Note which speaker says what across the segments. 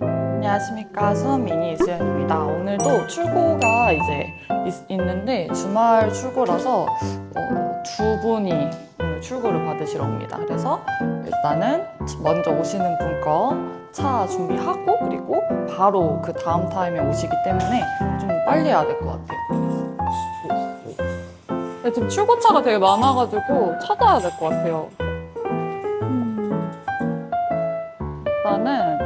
Speaker 1: 안녕하십니까 수원 미니 이수연입니다. 오늘도 출고가 이제 있, 는데 주말 출고라서 어, 두 분이 오늘 출고를 받으시러 옵니다. 그래서 일단은 먼저 오시는 분 거 차 준비하고 그리고 바로 그 다음 타임에 오시기 때문에 좀 빨리 해야 될 것 같아요. 네, 지금 출고차가 되게 많아가지고 찾아야 될 것 같아요. 일단은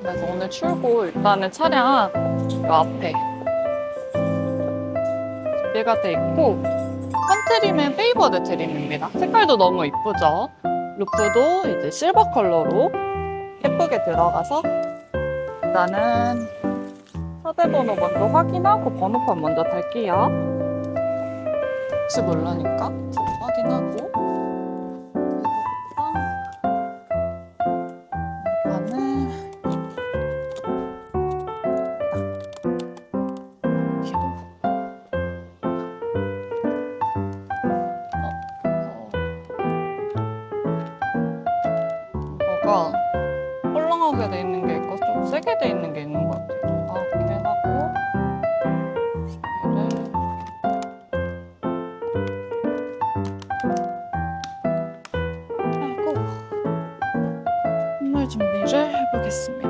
Speaker 1: 그래서 오늘 출고 일단은 차량 요 앞에 준비가 돼 있고 컨트림은 페이버드 트림입니다. 색깔도 너무 이쁘죠? 루프도 이제 실버 컬러로 예쁘게 들어가서 일단은 서대번호 먼저 확인하고 번호판 먼저 달게요. 혹시 모르니까 확인하고 헐렁하게 돼 있는 게 있고 좀 세게 돼 있는 게 있는 것 같아요. 아, 이렇게 하고 얘를 하고 선물 준비를 해보겠습니다.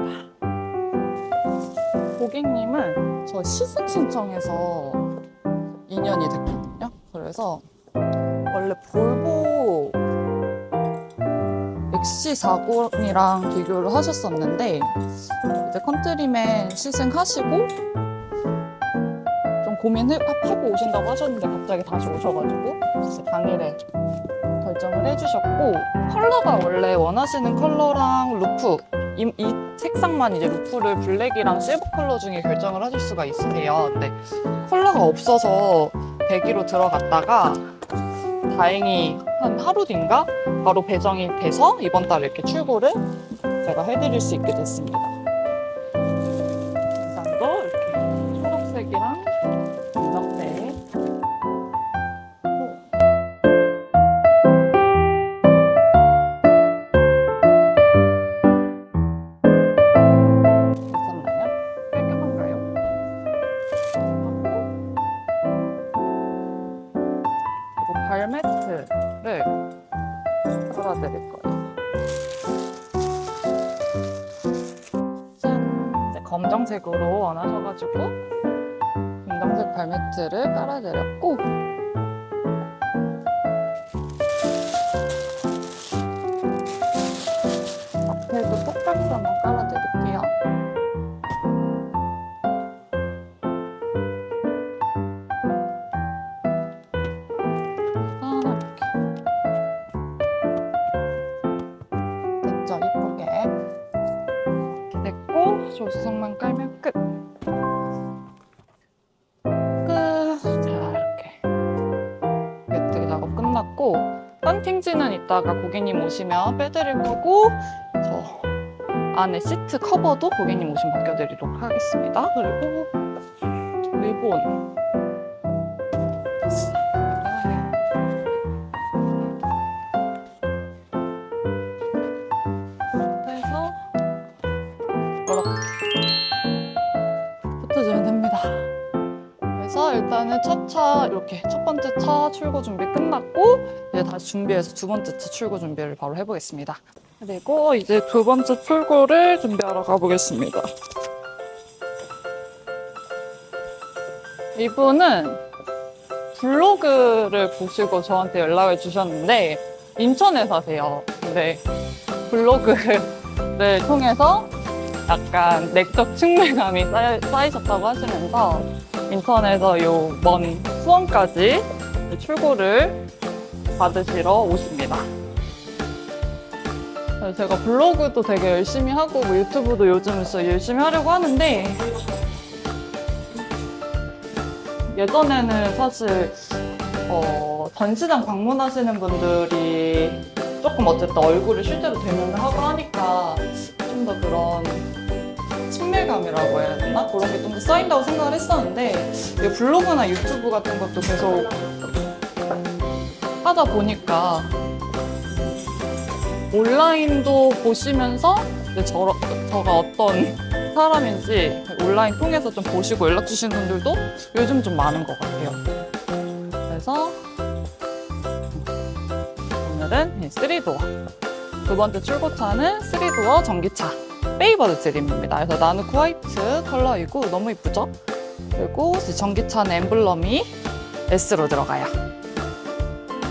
Speaker 1: 고객님은 저 시승 신청해서 2년이 됐거든요. 그래서 원래 볼보 XC40이랑 비교를 하셨었는데 이제 컨트리맨 시승하시고 좀 고민하고 오신다고 하셨는데 갑자기 다시 오셔가지고 당일에 결정을 해주셨고 컬러가 원래 원하시는 컬러랑 루프 이, 이 색상만 이제 루프를 블랙이랑 실버 컬러 중에 결정을 하실 수가 있으세요. 근데 컬러가 없어서 배기로 들어갔다가 다행히 한 하루 뒤인가 바로 배정이 돼서 이번 달 이렇게 출고를 제가 해드릴 수 있게 됐습니다. 하고 그리고 발매트를 깔아드릴 거예요. 짠! 이제 검정색으로 원하셔가지고 검정색 발매트를 깔아드렸고 조수석만 깔면 끝. 끝. 자, 이렇게. 매트 작업 끝났고, 펀팅지는 이따가 고객님 오시면 빼드릴 거고, 저 안에 시트 커버도 고객님 오시면 벗겨드리도록 하겠습니다. 그리고 리본. 차 출고 준비 끝났고 이제 다시 준비해서 두 번째 차 출고 준비를 바로 해보겠습니다. 그리고 이제 두 번째 출고를 준비하러 가보겠습니다. 이분은 블로그를 보시고 저한테 연락을 주셨는데 인천에 사세요. 근데 블로그를 통해서 약간 내적 측면감이 쌓이, 쌓이셨다고 하시면서 인천에서 요 먼 수원까지 출고를 받으시러 오십니다. 그래서 제가 블로그도 되게 열심히 하고 뭐 유튜브도 요즘 진짜 열심히 하려고 하는데 예전에는 사실 어, 전시장 방문하시는 분들이 조금 어쨌든 얼굴을 실제로 대면을 하고 하니까 좀 더 그런 친밀감이라고 해야 되나? 그런 게좀더 쌓인다고 생각을 했었는데 이 블로그나 유튜브 같은 것도 계속 하다 보니까 온라인도 보시면서 저, 저가 어떤 사람인지 온라인 통해서 좀 보시고 연락 주시는 분들도 요즘 좀 많은 것 같아요. 그래서 오늘은 이 3도어 두 번째 출고차는 3도어 전기차 페이버드 드림입니다. 그래서 나누크 화이트 컬러이고 너무 이쁘죠? 그리고 전기차는 엠블럼이 S로 들어가요.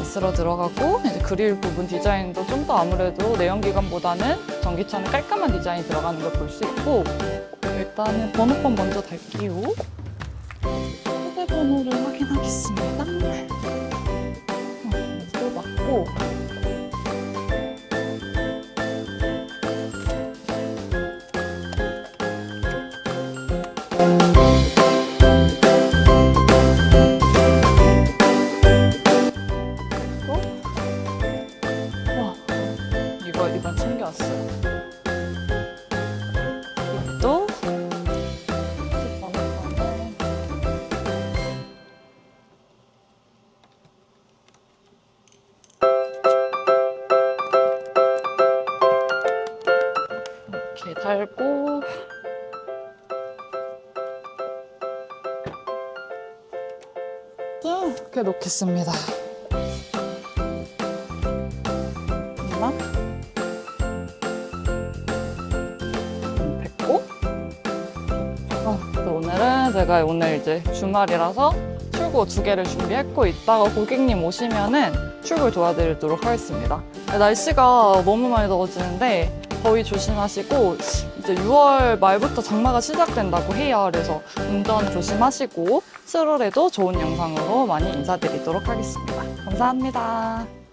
Speaker 1: S로 들어가고 이제 그릴 부분 디자인도 좀 더 아무래도 내연기관보다는 전기차는 깔끔한 디자인이 들어가는 걸 볼 수 있고 일단은 번호판 먼저 달기요. 후대 번호를 확인하겠습니다. 어, 또 맞고 와, 이거 이번 챙겨왔어요. 또 이렇게 달고 또 이렇게 놓겠습니다. 됐고. 어, 오늘은 제가 오늘 이제 주말이라서 출고 두 개를 준비했고 이따가 고객님 오시면은 출고 도와드리도록 하겠습니다. 날씨가 너무 많이 더워지는데 더위 조심하시고 이제 6월 말부터 장마가 시작된다고 해요. 그래서 운전 조심하시고 7월에도 좋은 영상으로 많이 인사드리도록 하겠습니다. 감사합니다